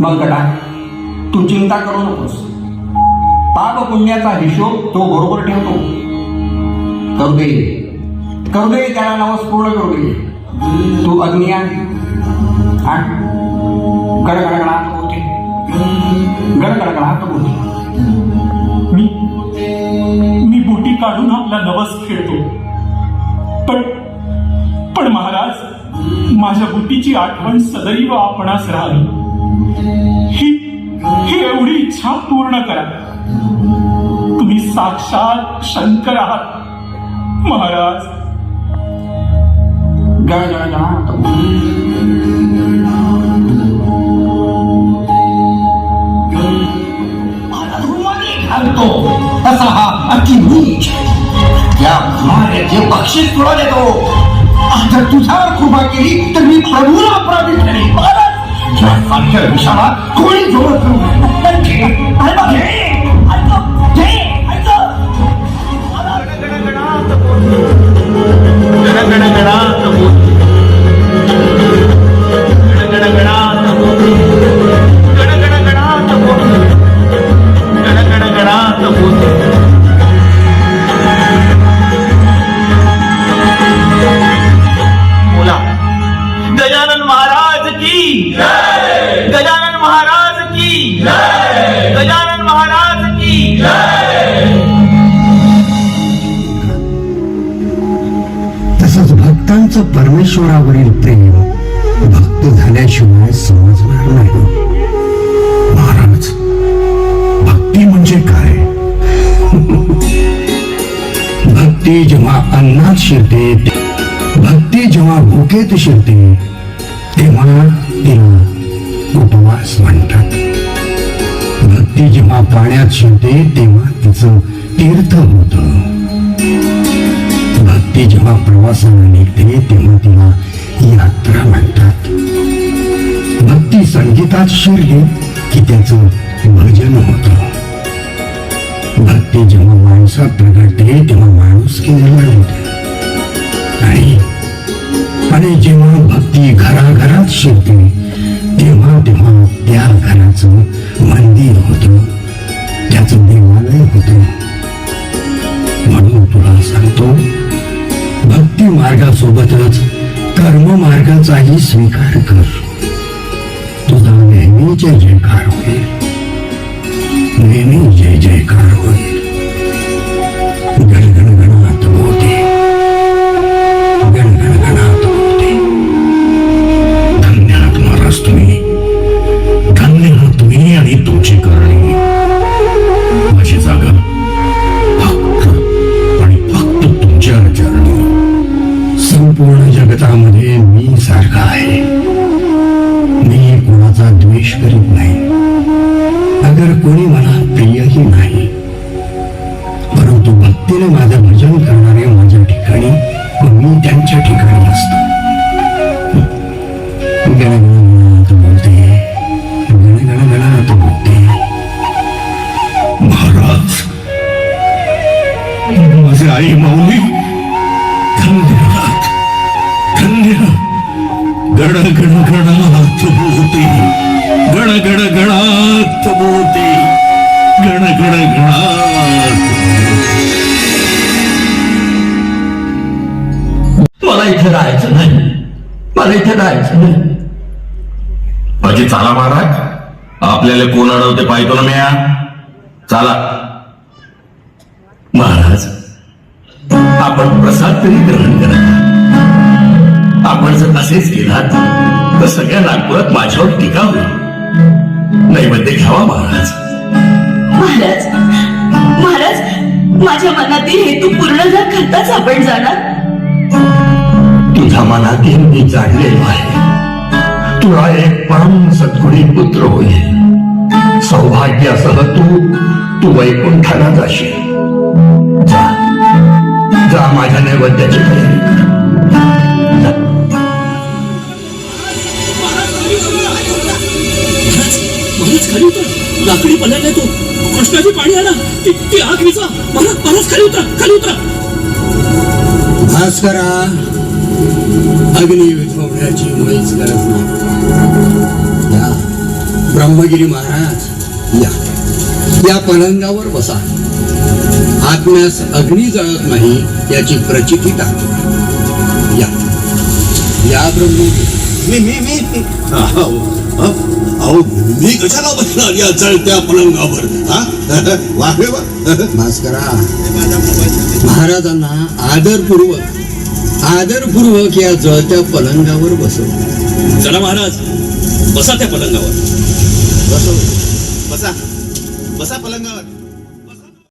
बंकटा तू चिंता करू नकोस. पाप पुण्याचा हिशोब तो बरोबर ठेवतो. करू दे करू दे त्याला नवस पूर्ण करू दे तू अग्निया गडगडगडा आण गडगडगडात होते. गडगडगडात होते. मी मी बोटी काढून आपला नवस खेळतो. पण पण महाराज माझ्या बुटीची आठवण सदैव आपणास राहावी. इच्छा पूर्ण करा। तुम्ही साक्षात शंकर आहात महाराज। घालतो तसा हा अति नीच। या बक्षीस तुला देतो तुझ्यावर कृपा केली तर मी प्रभूला अपराधी सारख्या विषाला कोणी करू नये. परमेश्वरावरील प्रेम भक्त झाल्याशिवाय समजणार नाही. महाराज भक्ती म्हणजे काय? भक्ती जेव्हा अन्नात शिरते भक्ती जेव्हा भुकेत शिरते तेव्हा तिला उपवास म्हणतात. भक्ती जेव्हा पाण्यात शिरते तेव्हा तिचं तीर्थ होतं. भक्ती जेव्हा प्रवासाला निघते तेव्हा तिला यात्रा म्हणतात. भक्ती संगीतात शिरली की त्याचं भजन होतं. भक्ती जेव्हा माणसात प्रगटते तेव्हा माणूस की निर्माण होते. आणि आणि जेव्हा भक्ती घराघरात शिरते तेव्हा तेव्हा त्या घराचं मंदिर होतं. त्याचं देवालय होतं. म्हणून तुला सांगतो मार्गासोबतच कर्म मार्गाचाही स्वीकार कर. तुझा नेहमी जय जयकार होईल. नेहमी जय जयकार होईल. जगतामध्ये मी सारखा आहे. मी कोणाचा द्वेष करीत नाही. अगर कोणी मला प्रियही नाही परंतु भक्तीने माझा गण गण गणात बोलते गण गण गणात बोलते गण गण गणात मला इथे राहायचं नाही. मला इथे राहायचं नाही. बाकी चला महाराज. आपल्याला कोण अडवते पाहतो ना म्या चला. महाराज आपण प्रसाद तरी ग्रहण करा. आपण जर असेच केलात तर सगळ्या नागपुरात माझ्यावर टीका होईल. नैवेद्य घ्यावा महाराज. महाराज महाराज माझ्या मनातील हेतू पूर्ण न करताच आपण जाणार. तुझ्या मनातील मी जाणलेलो आहे. तुला एक परम सद्गुणी पुत्र होईल. सौभाग्यासह तू तू वैकुंठाला जाशील. जा. जा माझ्या नैवेद्याची तयारी महाराज खाली उतर. लाकडी पडला तो. कृष्णाची पाणी आणा. ती ती आग विचा महाराज महाराज खाली उतरा. खाली उतरा. भास्करा अग्नी विझवण्याची मुळीच गरज नाही. या. ब्रह्मगिरी महाराज या. या पलंगावर बसा. आत्म्यास अग्नी जळत नाही याची प्रचिती टाका. या. या ब्रह्मगिरी. मी मी मी अहो मी कशाला बसणार या जळत्या पलंगावर? हा? भास्करा महाराजांना आदरपूर्वक आदरपूर्वक या जळत्या पलंगावर बसव चला महाराज बसा त्या पलंगावर. बसव बसा. बसा पलंगावर.